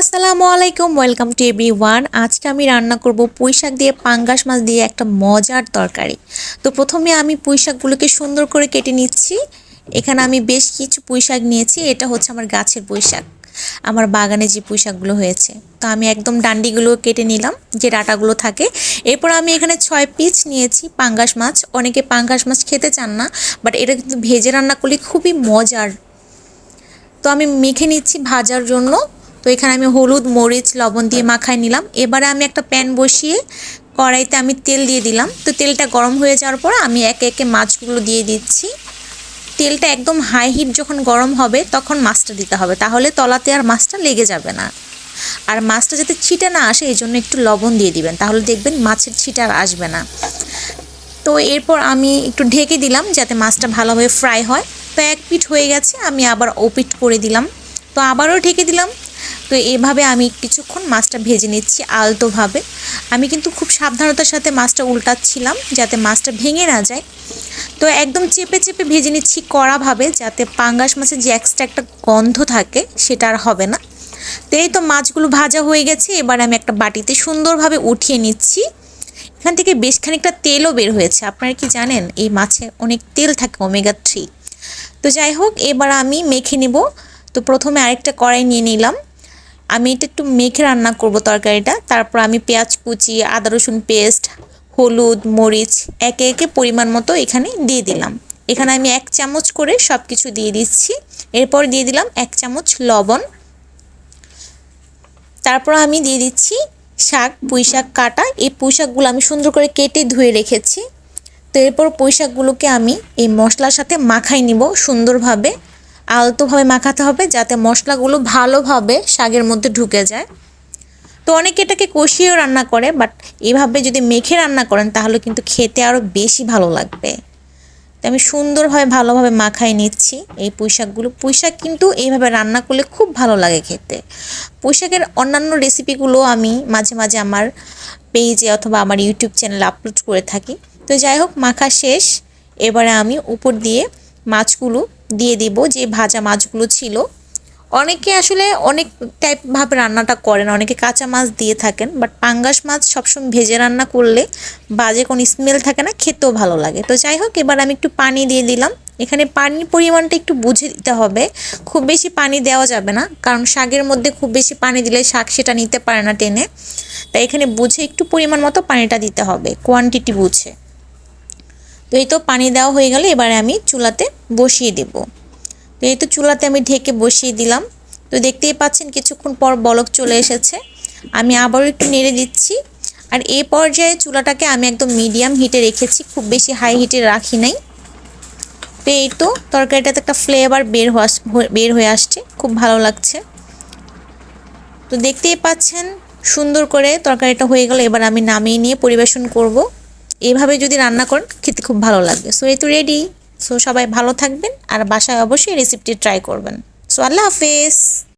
আসসালামু আলাইকুম welcome to every one আজকে আমি রান্না করব পুঁই শাক দিয়ে, পাঙ্গাস মাছ দিয়ে একটা মজার তরকারি। তো প্রথমে আমি পুঁই শাকগুলোকে সুন্দর করে কেটে নিচ্ছি। এখানে আমি বেশ কিছু পুঁই শাক নিয়েছি, এটা হচ্ছে আমার গাছের পুঁই শাক, আমার বাগানে যে পুঁই শাকগুলো হয়েছে। তো আমি একদম ডান্ডিগুলো কেটে নিলাম, যে ডাটাগুলো থাকে। এরপর আমি এখানে ছয় পিস নিয়েছি পাঙ্গাস মাছ। অনেকে পাঙ্গাস মাছ খেতে চান না বাট এটা কিন্তু ভেজে রান্না করলে খুবই মজার। তো আমি মেখে নিচ্ছি ভাজার জন্য। এখানে আমি হলুদ মরিচ লবণ দিয়ে মাখায় নিলাম। এবারে আমি একটা প্যান বসিয়ে কড়াইতে আমি তেল দিয়ে দিলাম। তো তেলটা গরম হয়ে যাওয়ার পর আমি একে একে মাছগুলো দিয়ে দিচ্ছি। তেলটা একদম হাই হিট যখন গরম হবে তখন মাছটা দিতে হবে। তাহলে তলাতে আর মাছটা লেগে যাবে না। আর মাছটা যাতে ছিটে না আসে এই জন্য একটু লবণ দিয়ে দিবেন। তাহলে দেখবেন মাছের ছিটা আর আসবে না। তো এরপর আমি একটু ঢেকে দিলাম যাতে মাছটা ভালোভাবে ফ্রাই হয়। তো এক পিঠ হয়ে গেছে আমি আবার ও পিঠ করে দিলাম। তো আবারও ঢেকে দিলাম। তো এভাবে আমি কিছুক্ষণ মাছটা ভেজে নিচ্ছি আলতোভাবে। আমি কিন্তু খুব সাবধানতার সাথে মাছটা উল্টাচ্ছিলাম যাতে মাছটা ভেঙে না যায়। তো একদম চেপে চেপে ভেজে নিচ্ছি কড়াভাবে যাতে পাঙ্গাস মাছের যে এক্সট্রা একটা গন্ধ থাকে সেটা আর হবে না। তো এই তো মাছগুলো ভাজা হয়ে গেছে, এবার আমি একটা বাটিতে সুন্দরভাবে উঠিয়ে নিচ্ছি। এখান থেকে বেশ খানিকটা তেলও বের হয়েছে, আপনারা কি জানেন এই মাছে অনেক তেল থাকে ওমেগা থ্রি তো যাই হোক, এবার আমি মেখে নেব। তো প্রথমে আরেকটা কড়াই নিয়ে নিলাম। আমি এটা একটু মেখে রান্না করব তরকারিটা। তারপর আমি পেঁয়াজ কুচি, আদা রসুন পেস্ট, হলুদ, মরিচ একে একে পরিমাণ মতো এখানে দিয়ে দিলাম। এখানে আমি এক চামচ করে সব কিছু দিয়ে দিচ্ছি। এরপর দিয়ে দিলাম এক চামচ লবণ। তারপর আমি দিয়ে দিচ্ছি শাক পুঁই শাক কাটা। এই পুঁই শাকগুলো আমি সুন্দর করে কেটে ধুয়ে রেখেছি। তো এরপর পুঁই শাকগুলোকে আমি এই মশলার সাথে মাখাই নিব সুন্দরভাবে। আলতোভাবে মাখাতে হবে যাতে মশলাগুলো ভালোভাবে শাকের মধ্যে ঢুকে যায়। তো অনেকে এটাকে কষিয়েও রান্না করে বাট এভাবে যদি মেখে রান্না করেন, তাহলে কিন্তু খেতে আরও বেশি ভালো লাগবে। তো আমি সুন্দরভাবে, ভালোভাবে মাখাই নিচ্ছি এই পুঁইশাকগুলো। পুঁইশাক কিন্তু এইভাবে রান্না করলে খুব ভালো লাগে খেতে। পুঁইশাকের অন্যান্য রেসিপিগুলো আমি মাঝে মাঝে আমার পেজে অথবা আমার ইউটিউব চ্যানেলে আপলোড করে থাকি। তো যাই হোক, মাখা শেষ। এবারে আমি উপর দিয়ে মাছগুলো দিয়ে দিব যে ভাজা মাছগুলো ছিল। অনেকে আসলে অনেক টাইপভাবে রান্নাটা করেন, অনেকে কাঁচা মাছ দিয়ে থাকেন বাট পাঙ্গাস মাছ সবসময় ভেজে রান্না করলে বাজে কোনো স্মেল থাকে না, খেতেও ভালো লাগে। তো যাই হোক, এবার আমি একটু পানি দিয়ে দিলাম। এখানে পানির পরিমাণটা একটু বুঝে দিতে হবে। খুব বেশি পানি দেওয়া যাবে না, কারণ শাকের মধ্যে খুব বেশি পানি দিলে শাক সেটা নিতে পারে না টেনে। তাই এখানে বুঝে একটু পরিমাণ মতো পানিটা দিতে হবে কোয়ান্টিটি বুঝে। তো এই তো পানি দেওয়া হয়ে গেলে এবারে আমি চুলাতে বসিয়ে দেব। তো এই তো চুলাতে আমি ঢেকে বসিয়ে দিলাম। তো দেখতেই পাচ্ছেন কিছুক্ষণ পর বলক চলে এসেছে। আমি আবারও একটু নেড়ে দিচ্ছি। আর এই পর্যায়ে চুলাটাকে আমি একদম মিডিয়াম হিটে রেখেছি, খুব বেশি হাই হিটে রাখি নাই। তো এই তো তরকারিটাতে একটা ফ্লেভার বের হওয়া বের হয়ে আসছে, খুব ভালো লাগছে। তো দেখতেই পাচ্ছেন সুন্দর করে তরকারিটা হয়ে গেল, এবার আমি নামিয়ে নিয়ে পরিবেশন করব। এভাবে যদি রান্না করেন, খেতে খুব ভালো লাগবে। সো এই তো রেডি সো সবাই ভালো থাকবেন। আর বাসায় অবশ্যই রেসিপিটি ট্রাই করবেন। সো আল্লাহ হাফেজ।